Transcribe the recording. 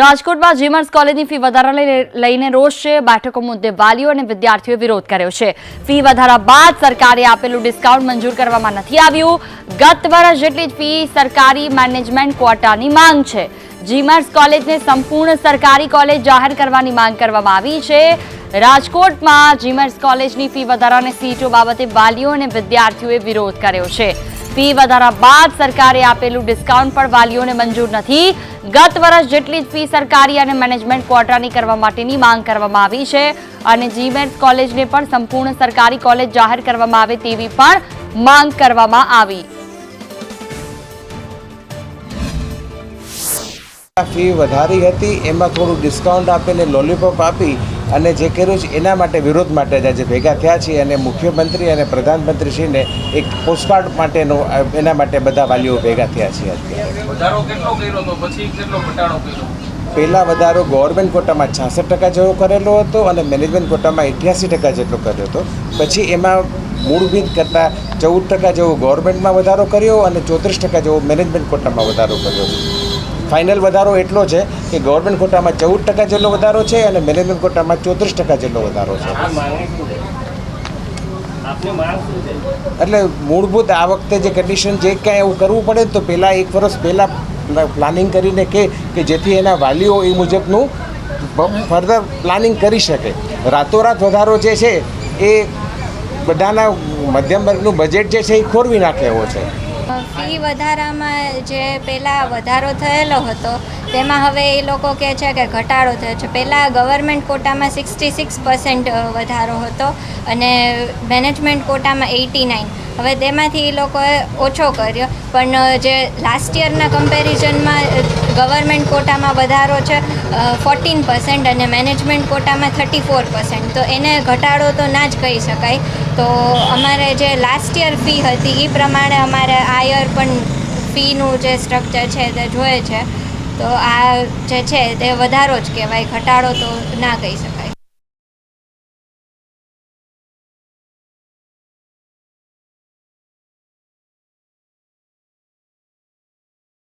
રાજકોટમાં જીમર્સ કોલેજની ફી વધારાને લઈને રોષ છે. બેઠકો મુદ્દે વાલીઓ અને વિદ્યાર્થીઓએ વિરોધ કર્યો છે. ફી વધારા બાદ સરકારે આપેલું ડિસ્કાઉન્ટ મંજૂર કરવામાં નથી આવ્યું. ગત વર્ષ જેટલી જ ફી સરકારી મેનેજમેન્ટ ક્વોટાની માંગ છે. જીમર્સ કોલેજને સંપૂર્ણ સરકારી કોલેજ જાહેર કરવાની માંગ કરવામાં આવી છે. રાજકોટમાં જીમર્સ કોલેજની ફી વધારાની સીટો બાબતે વાલીઓ અને વિદ્યાર્થીઓએ વિરોધ કર્યો છે. ફી વધારા બાદ સરકારે આપેલું ડિસ્કાઉન્ટ પણ વાલીઓને મંજૂર નથી. ગત વર્ષ જેટલી જ ફી સરકારી અને મેનેજમેન્ટ ક્વોટાની કરવા માટેની માંગ કરવામાં આવી છે અને જીમેટ કોલેજને પણ સંપૂર્ણ સરકારી કોલેજ જાહેર કરવામાં આવે તેવી પણ માંગ કરવામાં આવી. ફી વધારી હતી, એમાં થોડું ડિસ્કાઉન્ટ આપીને લોલીપોપ આપી અને જે કર્યું છે એના માટે વિરોધ માટે જ આજે ભેગા થયા છીએ અને મુખ્યમંત્રી અને પ્રધાનમંત્રીશ્રીને એક પોસ્ટકાર્ડ માટેનો એના માટે બધા વાલીઓ ભેગા થયા છીએ અત્યારે પહેલાં વધારો ગવર્મેન્ટ કોટામાં છાસઠ ટકા જેવો કરેલો હતો અને મેનેજમેન્ટ કોટામાં અઠ્યાસી ટકા જેટલો કર્યો હતો. પછી એમાં મૂળભીત કરતાં ચૌદ ટકા જેવો ગવર્મેન્ટમાં વધારો કર્યો અને ચોત્રીસ ટકા જેવો મેનેજમેન્ટ કોટામાં વધારો કર્યો. ફાઇનલ વધારો એટલો છે કે ગવર્મેન્ટ કોટામાં ચૌદ ટકા જેટલો વધારો છે અને મેનેજમેન્ટ કોટામાં ચોત્રીસ ટકા જેટલો વધારો છે. એટલે મૂળભૂત આ વખતે જે કન્ડિશન જે કાંઈ એવું કરવું પડે તો પહેલાં એક વર્ષ પહેલાં પ્લાનિંગ કરીને કે કે જેથી એના વાલીઓ એ મુજબનું ફર્ધર પ્લાનિંગ કરી શકે. રાતોરાત વધારો જે છે એ બધાના મધ્યમ વર્ગનું બજેટ જે છે એ ખોરવી નાખે એવો છે. ફી વધારામાં જે પહેલાં વધારો થયેલો હતો તેમાં હવે એ લોકો કહે છે કે ઘટાડો થયો છે. પહેલાં ગવર્મેન્ટ કોટામાં સિક્સટી સિક્સ પર્સન્ટ વધારો હતો અને મેનેજમેન્ટ કોટામાં એટી નાઇન હવે તેમાંથી એ લોકોએ ઓછો કર્યો. પણ જે લાસ્ટ યરના કમ્પેરિઝનમાં ગવર્મેન્ટ કોટામાં વધારો છે ફોર્ટીન પર્સન્ટ અને મેનેજમેન્ટ કોટામાં થર્ટી ફોર પર્સન્ટ તો એને ઘટાડો તો ના જ કહી શકાય. તો અમારે જે લાસ્ટ યર ફી હતી એ પ્રમાણે અમારે આ યર પણ ફીનું જે સ્ટ્રક્ચર છે, તે જોઈએ છે. તો આ જે છે તે વધારો જ કહેવાય ઘટાડો તો ના કહી શકાય.